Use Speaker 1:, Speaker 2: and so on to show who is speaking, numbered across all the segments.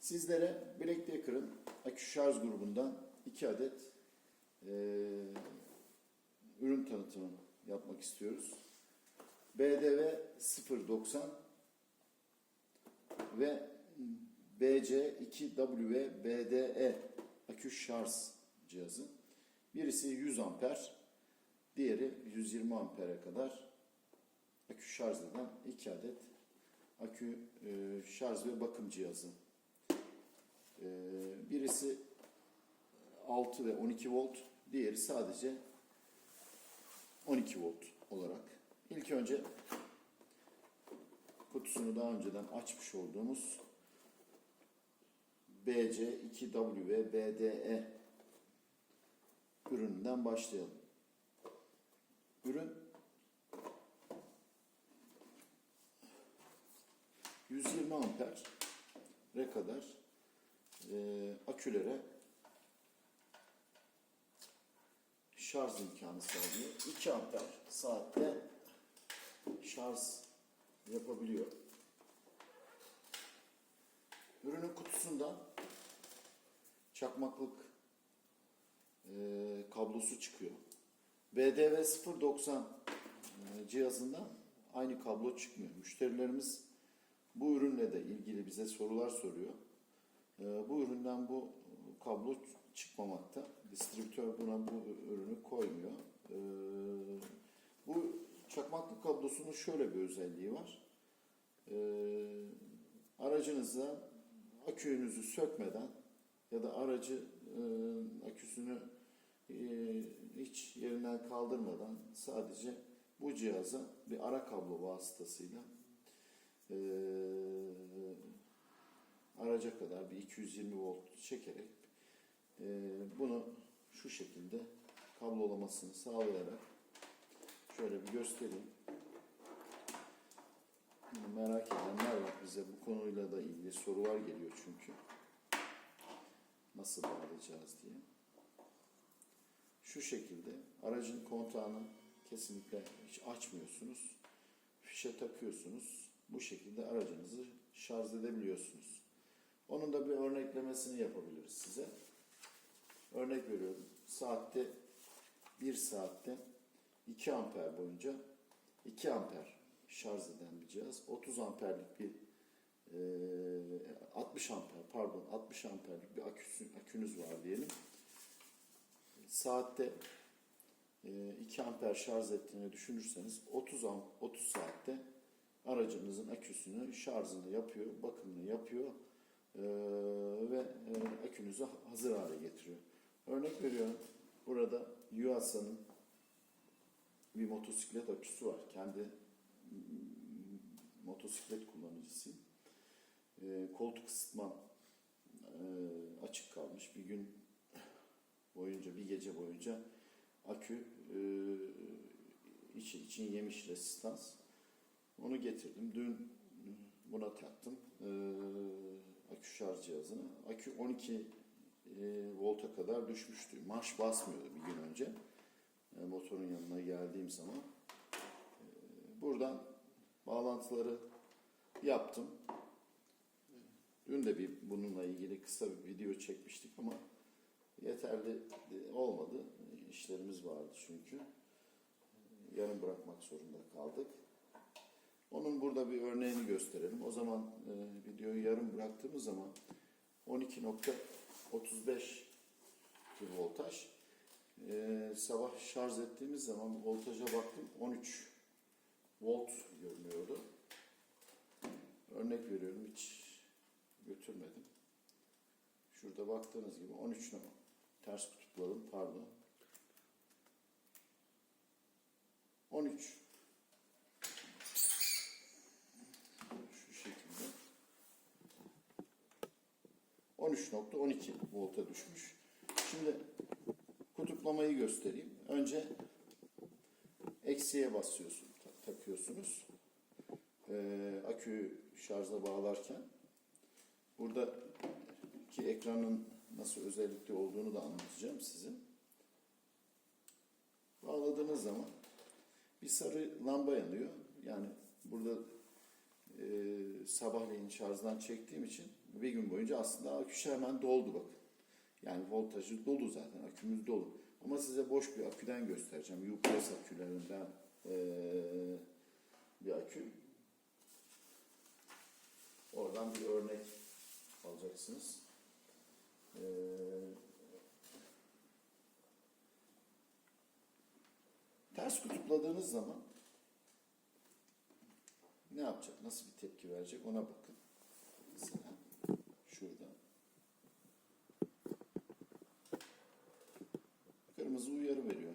Speaker 1: Sizlere Black Decker'ın akü şarj grubundan 2 adet eee, ürün tanıtımı yapmak istiyoruz. BDV 090 ve BC2W BDE akü şarj cihazı. Birisi 100 amper, diğeri 120 ampere kadar akü şarj eden 2 adet akü e, şarj ve bakım cihazı. E, birisi 6 ve 12 volt, diğeri sadece 12 volt olarak. İlk önce kutusunu daha önceden açmış olduğumuz BC2W BDE ürününden başlayalım. Ürün 120 ampere kadar e, akülere şarj imkanı sağlıyor. 2 amper saatte şarj yapabiliyor. Ürünün kutusundan çakmaklık e, kablosu çıkıyor. BDV 090 e, cihazından aynı kablo çıkmıyor. Müşterilerimiz bu ürünle de ilgili bize sorular soruyor. E, bu üründen bu kablo çıkmamakta. Distribütör buna bu ürünü koymuyor. E, bu çakmaklık kablosunun şöyle bir özelliği var. E, aracınızda aküyünüzü sökmeden ya da aracı e, aküsünü e, hiç yerinden kaldırmadan sadece bu cihaza bir ara kablo vasıtasıyla e, araca kadar bir 220 volt çekerek e, bunu şu şekilde kablolamasını sağlayarak şöyle bir göstereyim. Merak edenler var bize bu konuyla da ilgili sorular geliyor çünkü. Nasıl bağlayacağız diye. Şu şekilde aracın kontağını kesinlikle hiç açmıyorsunuz. Fişe takıyorsunuz. Bu şekilde aracınızı şarj edebiliyorsunuz. Onun da bir örneklemesini yapabiliriz size. Örnek veriyorum. Saatte 1 saatte 2 amper boyunca 2 amper şarj eden bir cihaz. 30 amperlik bir e, 60 amper pardon 60 amperlik bir aküsü, akünüz var diyelim. Saatte e, 2 amper şarj ettiğini düşünürseniz 30 am 30 saatte aracınızın aküsünü şarjını yapıyor, bakımını yapıyor e, ve e, akünüzü hazır hale getiriyor. Örnek veriyorum. Burada Yuasa'nın bir motosiklet aküsü var. Kendi motosiklet kullanıcısıyım. E, koltuk ısıtmam e, açık kalmış. Bir gün boyunca, bir gece boyunca akü e, içi için yemiş resistans. Onu getirdim. Dün buna taktım. E, akü şarj cihazını. Akü 12 e, volta kadar düşmüştü. Marş basmıyordu bir gün önce. E, motorun yanına geldiğim zaman. E, buradan bağlantıları yaptım. Dün de bir bununla ilgili kısa bir video çekmiştik ama yeterli olmadı. İşlerimiz vardı çünkü. Yarım bırakmak zorunda kaldık. Onun burada bir örneğini gösterelim. O zaman e, videoyu yarım bıraktığımız zaman 12.35 bir voltaj. E, sabah şarj ettiğimiz zaman voltaja baktım 13 volt görünüyordu. Örnek veriyorum hiç götürmedim. Şurada baktığınız gibi 13 numara. Ters kutuplarım pardon. 13 şu şekilde 13.12 volta düşmüş. Şimdi kutuplamayı göstereyim. Önce eksiye basıyorsun, ta- takıyorsunuz. Ee, aküyü şarja bağlarken buradaki ekranın nasıl özellikli olduğunu da anlatacağım size. Bağladığınız zaman bir sarı lamba yanıyor. Yani burada e, sabahleyin şarjdan çektiğim için bir gün boyunca aslında akü hemen doldu bakın. Yani voltajı dolu zaten akümüz dolu. Ama size boş bir aküden göstereceğim. UPS akülerinden eee, bir akü. Oradan bir örnek alacaksınız. Eee, ters kutupladığınız zaman ne yapacak? Nasıl bir tepki verecek? Ona bakın. Mesela şurada. Kırmızı uyarı veriyor.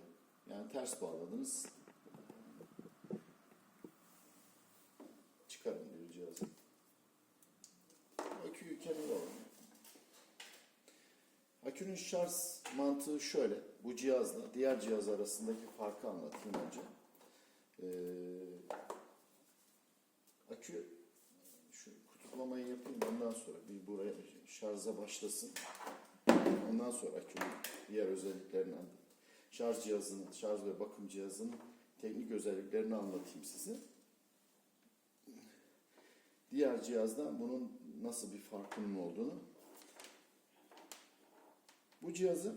Speaker 1: Yani ters bağladınız. Çıkarın diyor cihazı. Aküyü kenara alın. Akünün şarj mantığı şöyle. Bu cihazla diğer cihaz arasındaki farkı anlatayım önce. Ee, akü şu kutuplamayı yapayım ondan sonra bir buraya şarja başlasın. Ondan sonra akünün diğer özelliklerini anlatayım. Şarj cihazının, şarj ve bakım cihazının teknik özelliklerini anlatayım size. Diğer cihazdan bunun nasıl bir farkının olduğunu. Bu cihazı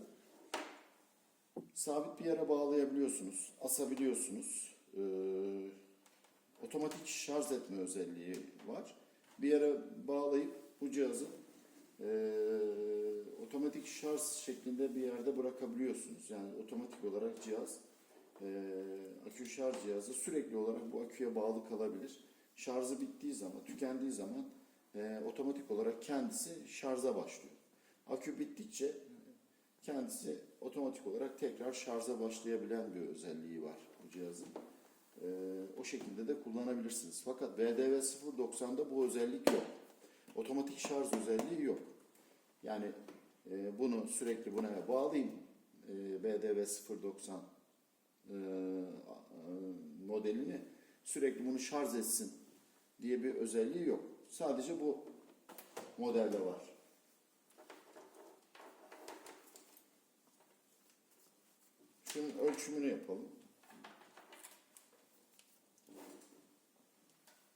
Speaker 1: sabit bir yere bağlayabiliyorsunuz, asabiliyorsunuz. Ee, otomatik şarj etme özelliği var. Bir yere bağlayıp bu cihazı e, otomatik şarj şeklinde bir yerde bırakabiliyorsunuz. Yani otomatik olarak cihaz e, akü şarj cihazı sürekli olarak bu aküye bağlı kalabilir. Şarjı bittiği zaman, tükendiği zaman e, otomatik olarak kendisi şarja başlıyor. Akü bittikçe kendisi otomatik olarak tekrar şarja başlayabilen bir özelliği var bu cihazın. Ee, o şekilde de kullanabilirsiniz. Fakat BDV 090'da bu özellik yok. Otomatik şarj özelliği yok. Yani e, bunu sürekli buna bağlayayım. E, BDV 090 e, modelini sürekli bunu şarj etsin diye bir özelliği yok. Sadece bu modelde var. Şunun ölçümünü yapalım.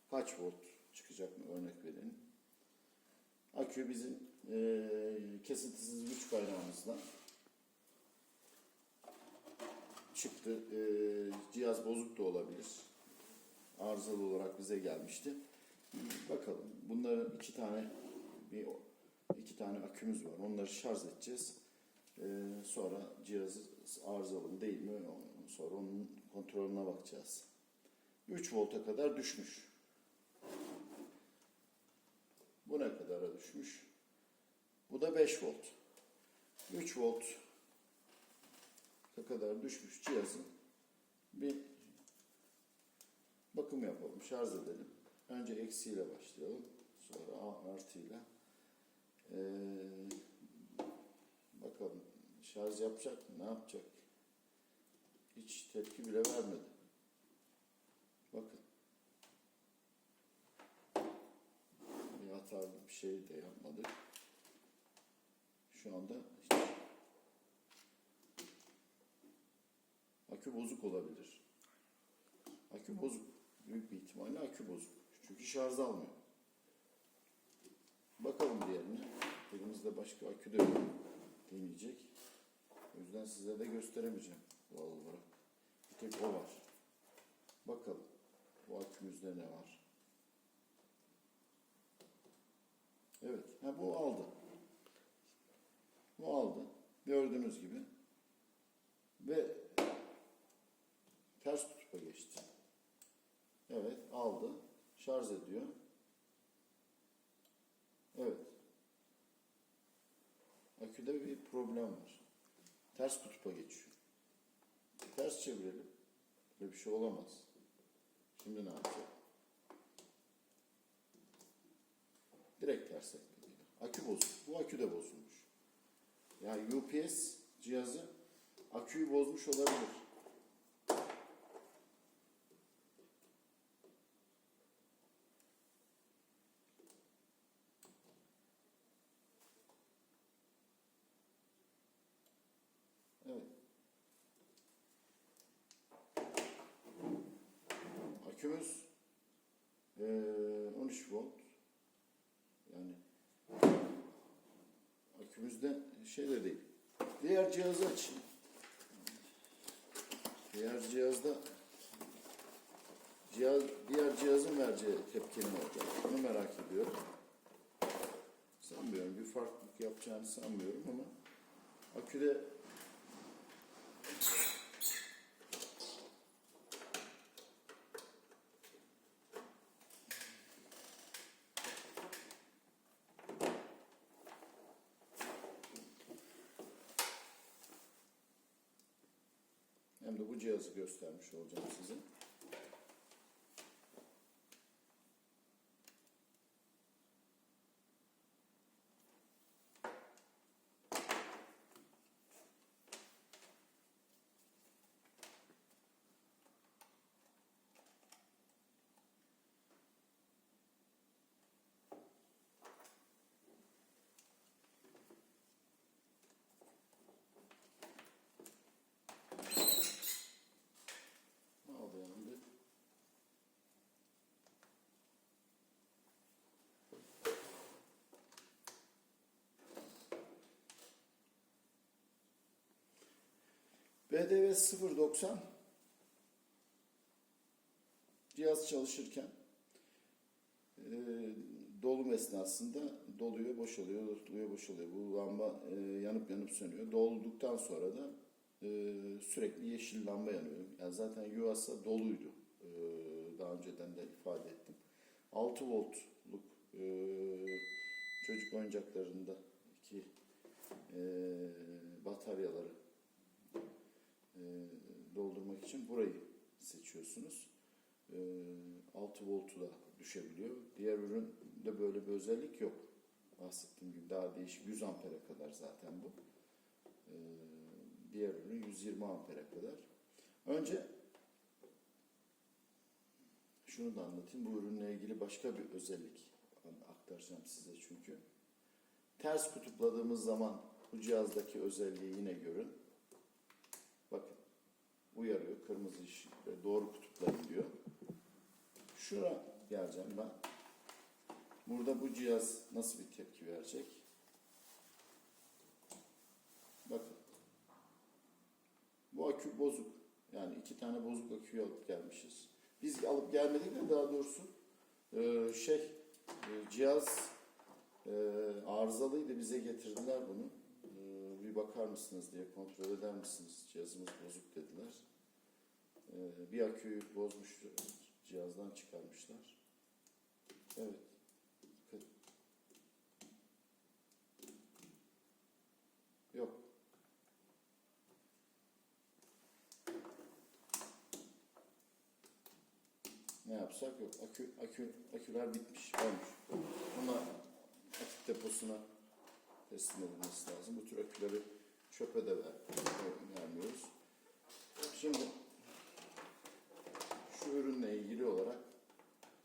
Speaker 1: Kaç volt çıkacak mı örnek verelim. Akü bizim eee kesintisiz güç kaynağımızdan çıktı. Eee, cihaz bozuk da olabilir. Arızalı olarak bize gelmişti. Bakalım. Bunların iki tane bir iki tane akümüz var. Onları şarj edeceğiz. Ee, sonra cihazı arızalı değil mi sonra onun kontrolüne bakacağız. 3 volta kadar düşmüş. Bu ne kadara düşmüş? Bu da 5 volt. 3 volt kadar düşmüş cihazın bir bakım yapalım, şarj edelim. Önce eksiyle başlayalım. Sonra artıyla. Ee, bakalım şarj yapacak mı? Ne yapacak? Hiç tepki bile vermedi. Bakın. Bir hatalı bir şey de yapmadık. Şu anda akü bozuk olabilir. Akü bozuk. Büyük bir ihtimalle akü bozuk. Çünkü şarj almıyor. Bakalım diğerine. Elimizde başka akü de yok. Deneyecek. O yüzden size de gösteremeyeceğim doğal olarak. Bir tek o var. Bakalım. Bu akümüzde ne var? Evet. Ha, bu aldı. Aldı. Gördüğünüz gibi. Ve ters kutupa geçti. Evet aldı. Şarj ediyor. Evet. Aküde bir problem var. Ters kutupa geçiyor. Ters çevirelim. Böyle bir şey olamaz. Şimdi ne yapacak? Direkt ters ekliyor. Akü bozuk. Bu akü de bozulmuş. Yani UPS cihazı aküyü bozmuş olabilir. Evet. Akümüz eee 13 volt. Yani akümüzde şey de değil. Diğer cihazı açayım. Diğer cihazda cihaz, diğer cihazın vereceği tepki ne olacak? Bunu merak ediyorum. Sanmıyorum. Bir farklılık yapacağını sanmıyorum ama aküde hem de bu cihazı göstermiş olacağım size. Bağlayalım bir. BDV 0.90 cihaz çalışırken e, dolum esnasında doluyor, boşalıyor, doluyor, boşalıyor. Bu lamba e, yanıp yanıp sönüyor. Dolduktan sonra da e, sürekli yeşil lamba yanıyor. Yani zaten yuvası doluydu. E, daha önceden de ifade ettim. 6 voltluk e, çocuk oyuncaklarında iki e, bataryaları e, doldurmak için burayı seçiyorsunuz. E, 6 voltu da düşebiliyor. Diğer üründe böyle bir özellik yok. Bahsettiğim gibi daha değişik 100 ampere kadar zaten bu. E, diğer ürün 120 ampere kadar. Önce şunu da anlatayım. Bu ürünle ilgili başka bir özellik aktaracağım size çünkü. Ters kutupladığımız zaman bu cihazdaki özelliği yine görün. Uyarıyor. Kırmızı ışık ve doğru kutuplayın diyor. Şuna geleceğim ben. Burada bu cihaz nasıl bir tepki verecek? Bakın. Bu akü bozuk. Yani iki tane bozuk aküyü alıp gelmişiz. Biz alıp gelmedik de daha doğrusu e, şey e, cihaz e, arızalıydı bize getirdiler bunu. Bir bakar mısınız diye kontrol eder misiniz? Cihazımız bozuk dediler. E, bir aküyü bozmuş cihazdan çıkarmışlar. Evet. Yok. Ne yapsak yok. Akü, akü, aküler bitmiş, olmuş. Buna akü deposuna teslim edilmesi lazım. Bu tür aküleri çöpe de ver, vermiyoruz. Şimdi şu ürünle ilgili olarak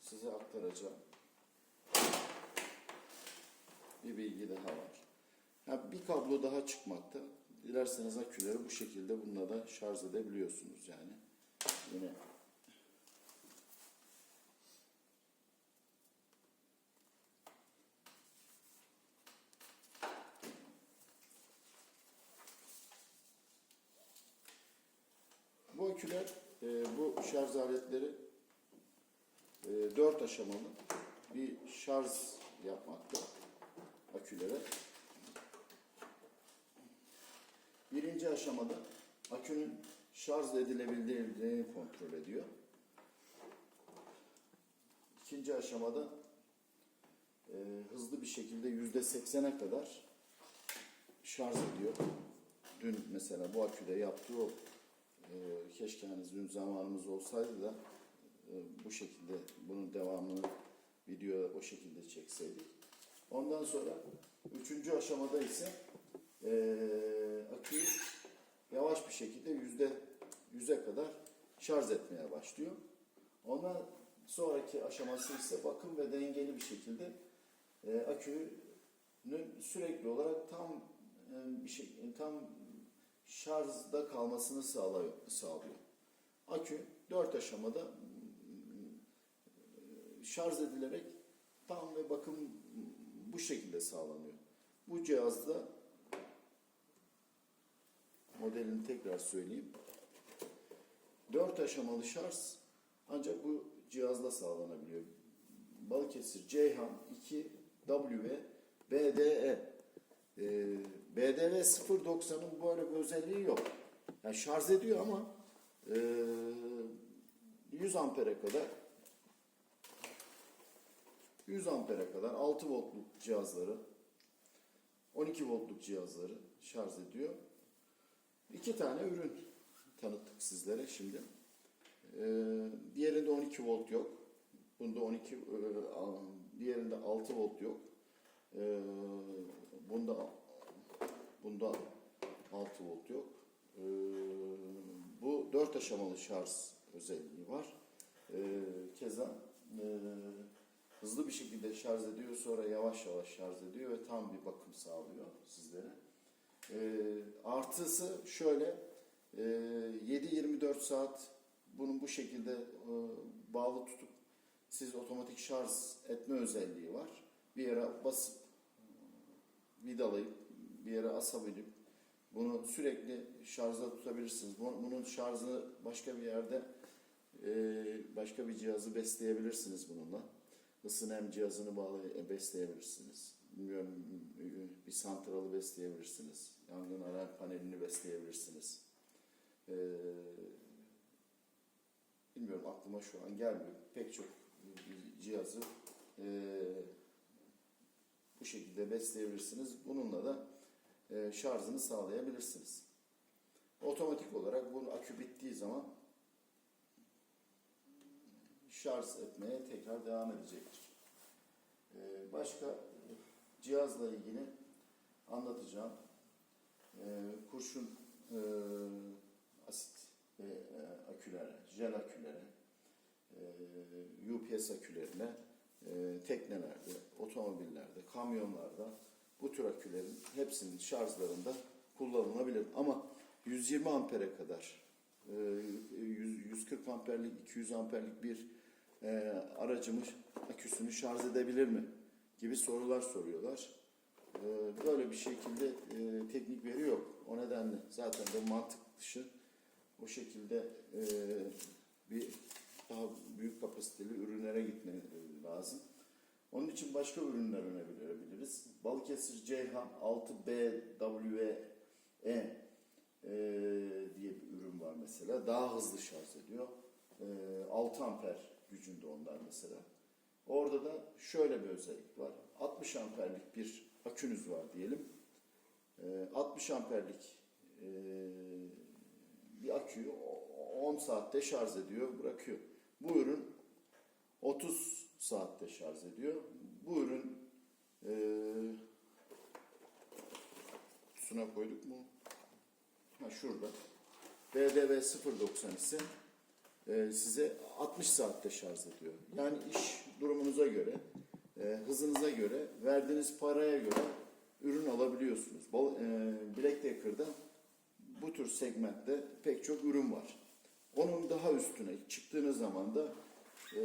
Speaker 1: size aktaracağım bir bilgi daha var. Ha, bir kablo daha çıkmakta. Dilerseniz aküleri bu şekilde bununla da şarj edebiliyorsunuz yani. Yine Bu aküler, e, bu şarj aletleri e, dört aşamalı bir şarj yapmakta akülere. Birinci aşamada akünün şarj edilebildiğini kontrol ediyor. İkinci aşamada e, hızlı bir şekilde yüzde seksene kadar şarj ediyor. Dün mesela bu aküde yaptığı o e, keşke hani dün zamanımız olsaydı da e, bu şekilde bunun devamını video o şekilde çekseydik. Ondan sonra üçüncü aşamada ise e, aküyü yavaş bir şekilde yüzde yüze kadar şarj etmeye başlıyor. Ondan sonraki aşaması ise bakım ve dengeli bir şekilde e, akünün sürekli olarak tam e, bir şey tam şarjda kalmasını sağlıyor. Akü dört aşamada şarj edilerek tam ve bakım bu şekilde sağlanıyor. Bu cihazda modelini tekrar söyleyeyim. 4 aşamalı şarj ancak bu cihazla sağlanabiliyor. Balıkesir Ceyhan 2 W BDE BDV 0.90'ın böyle bir özelliği yok. Yani şarj ediyor ama e, 100 ampere kadar 100 ampere kadar 6 voltluk cihazları 12 voltluk cihazları şarj ediyor. İki tane ürün tanıttık sizlere şimdi. Ee, diğerinde 12 volt yok. Bunda 12 e, diğerinde 6 volt yok. Ee, bunda bunda 6 volt yok. Ee, bu 4 aşamalı şarj özelliği var. Ee, keza e, hızlı bir şekilde şarj ediyor sonra yavaş yavaş şarj ediyor ve tam bir bakım sağlıyor sizlere. Ee, artısı şöyle e, 7-24 saat bunu bu şekilde e, bağlı tutup siz otomatik şarj etme özelliği var. Bir yere basıp vidalayıp bir yere asabilip bunu sürekli şarjda tutabilirsiniz. Bu- Bunun şarjını başka bir yerde e, başka bir cihazı besleyebilirsiniz bununla. Isı nem cihazını bağlı e, besleyebilirsiniz. Bilmiyorum bir santralı besleyebilirsiniz. Yangın alarm panelini besleyebilirsiniz. E, bilmiyorum aklıma şu an gelmiyor. Pek çok cihazı bu şekilde besleyebilirsiniz. Bununla da şarjını sağlayabilirsiniz. Otomatik olarak bu akü bittiği zaman şarj etmeye tekrar devam edecektir. E, başka cihazla ilgili anlatacağım. E, kurşun e, asit e, akülere, jel akülere, e, UPS akülerine, e, teknelerde, otomobillerde, kamyonlarda bu tür akülerin hepsinin şarjlarında kullanılabilir. Ama 120 ampere kadar, e, 100 140 amperlik, 200 amperlik bir e, aracımız aküsünü şarj edebilir mi? gibi sorular soruyorlar. E, Böyle bir şekilde e, teknik veri yok. O nedenle zaten de mantık dışı o şekilde e, bir daha büyük kapasiteli ürünlere gitme lazım. Onun için başka ürünler önerebiliriz. Balıkesir Ceyhan 6BWE e, diye bir ürün var mesela. Daha hızlı şarj ediyor. E, 6 amper gücünde onlar mesela. Orada da şöyle bir özellik var. 60 amperlik bir akünüz var diyelim. E, 60 amperlik e, bir aküyü o- 10 saatte şarj ediyor, bırakıyor. Bu ürün 30 saatte şarj ediyor. Bu ürün e, kutusuna koyduk mu? Ha şurada. BDV 0.90 ise e, size 60 saatte şarj ediyor. Yani iş durumunuza göre, e, hızınıza göre, verdiğiniz paraya göre ürün alabiliyorsunuz. Bal, e, Black Decker'da bu tür segmentte pek çok ürün var. Onun daha üstüne çıktığınız zaman da e,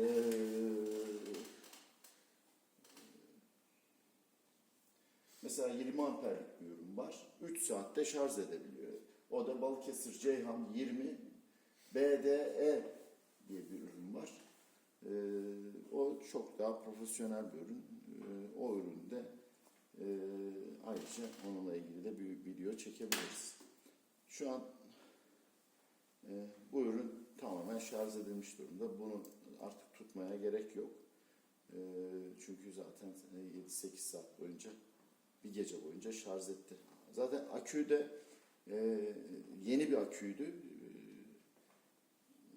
Speaker 1: mesela 20 amperlik bir ürün var. 3 saatte şarj edebiliyor. O da Balıkesir Ceyhan 20 BDE diye bir ürün var. E, o çok daha profesyonel bir ürün. E, o üründe e, ayrıca onunla ilgili de bir video çekebiliriz. Şu an e, bu ürün tamamen şarj edilmiş durumda. Bunu artık tutmaya gerek yok. E, çünkü zaten 7-8 saat boyunca bir gece boyunca şarj etti. Zaten akü de e, yeni bir aküydü. E,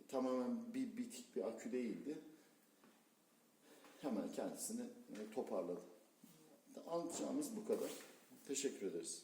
Speaker 1: tamamen bir bitik bir akü değildi. Hemen kendisini e, toparladı. Anlatacağımız bu kadar. Teşekkür ederiz.